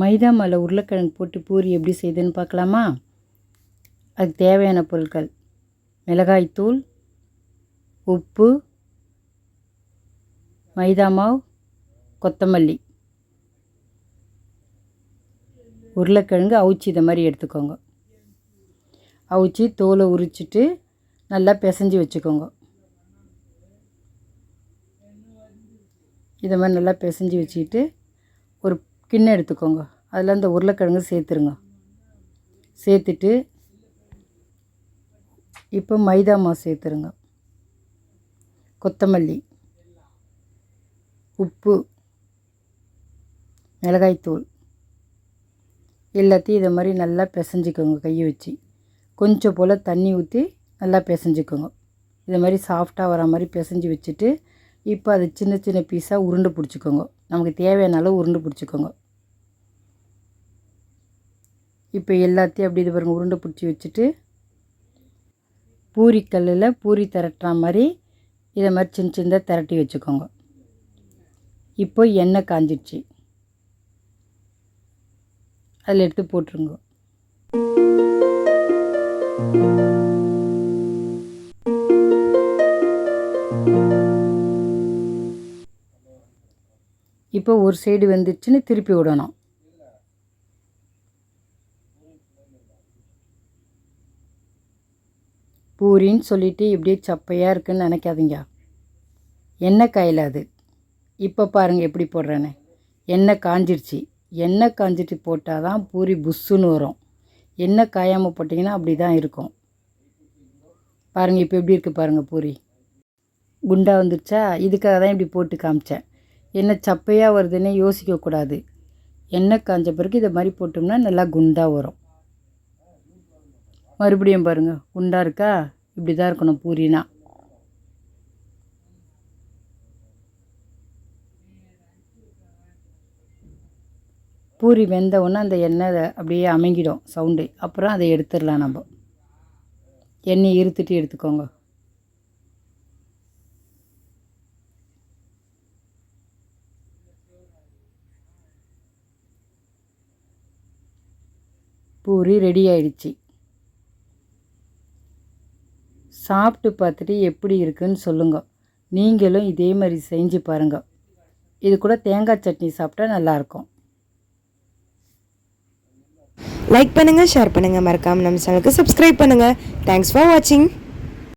மைதா மாவில் உருளைக்கிழங்கு போட்டு பூரி எப்படி செய்யுதுன்னு பார்க்கலாமா? அதுக்கு தேவையான பொருட்கள். மிளகாய்த்தூள் உப்பு மைதா மாவு கொத்தமல்லி. உருளைக்கிழங்கு அவிச்சி இதை மாதிரி எடுத்துக்கோங்க. அவிச்சி தோலை உரிச்சிட்டு நல்லா பிசைஞ்சு வச்சுக்கோங்க. இதை மாதிரி நல்லா பிசைஞ்சு வச்சுக்கிட்டு கிண்ணம் எடுத்துக்கோங்க. அதில் அந்த உருளைக்கிழங்கு சேர்த்துருங்க. சேர்த்துட்டு இப்போ மைதா மாவு சேர்த்துருங்க. கொத்தமல்லி உப்பு மிளகாய்த்தூள் எல்லாத்தையும் இதை மாதிரி நல்லா பிசைஞ்சிக்கோங்க கையை வச்சு. கொஞ்சம் போல் தண்ணி ஊற்றி நல்லா பிசைஞ்சிக்கோங்க. இதை மாதிரி சாஃப்டாக வர மாதிரி பிசைஞ்சு வச்சுட்டு இப்போ அதை சின்ன சின்ன பீஸாக உருண்டு பிடிச்சிக்கோங்க. நமக்கு தேவையான அளவு உருண்டு பிடிச்சிக்கோங்க. இப்போ எல்லாத்தையும் அப்படி இது பாருங்க உருண்டை பிடிச்சி வச்சுட்டு பூரி கல்லில் பூரி திரட்டுற மாதிரி இதை மாதிரி சின்ன சின்னதாக திரட்டி வச்சுக்கோங்க. இப்போ எண்ணெய் காஞ்சிடுச்சு அதில் எடுத்து போட்டுருங்க. இப்போ ஒரு சைடு வந்துச்சுன்னு திருப்பி விடணும். பூரின்னு சொல்லிட்டு இப்படியே சப்பையாக இருக்குன்னு நினைக்காதீங்க. எண்ணெய் காயில் அது. இப்போ பாருங்கள் எப்படி போடுறேன்னு. எண்ணெய் காஞ்சிருச்சு. எண்ணெய் காஞ்சிட்டு போட்டால் தான் பூரி புஷ்ஷுன்னு வரும். எண்ணெய் காயாமல் போட்டிங்கன்னா அப்படி தான் இருக்கும். பாருங்கள் இப்போ எப்படி இருக்குது பாருங்கள் பூரி. குண்டா வந்துருச்சா? இதுக்காக தான் இப்படி போட்டு காமிச்சேன். என்ன சப்பையாக வருதுன்னு யோசிக்கக்கூடாது. எண்ணெய் காஞ்ச பிறகு இதை மாதிரி போட்டோம்னா நல்லா குண்டாக வரும். மறுபடியும் பாருங்கள் குண்டாக இருக்கா? இப்படி தான் இருக்கணும் பூரினா. பூரி வெந்த உடனே அந்த எண்ணெய் அப்படியே அமங்கிடும் சவுண்டு. அப்புறம் அதை எடுத்துடலாம் நம்ம. எண்ணெய் இருத்துட்டு எடுத்துக்கோங்க. பூரி ரெடி ஆயிடுச்சு. சாப்பிட்டு பார்த்துட்டு எப்படி இருக்குன்னு சொல்லுங்கள் நீங்களும் இதே மாதிரி செஞ்சு பாருங்கள் இது கூட தேங்காய் சட்னி சாப்பிட்டா நல்லாயிருக்கும் லைக் பண்ணுங்கள் ஷேர் பண்ணுங்கள் மறக்காமல் நம்ம சேனலுக்கு சப்ஸ்கிரைப் பண்ணுங்கள் தேங்க்ஸ் ஃபார் வாட்சிங்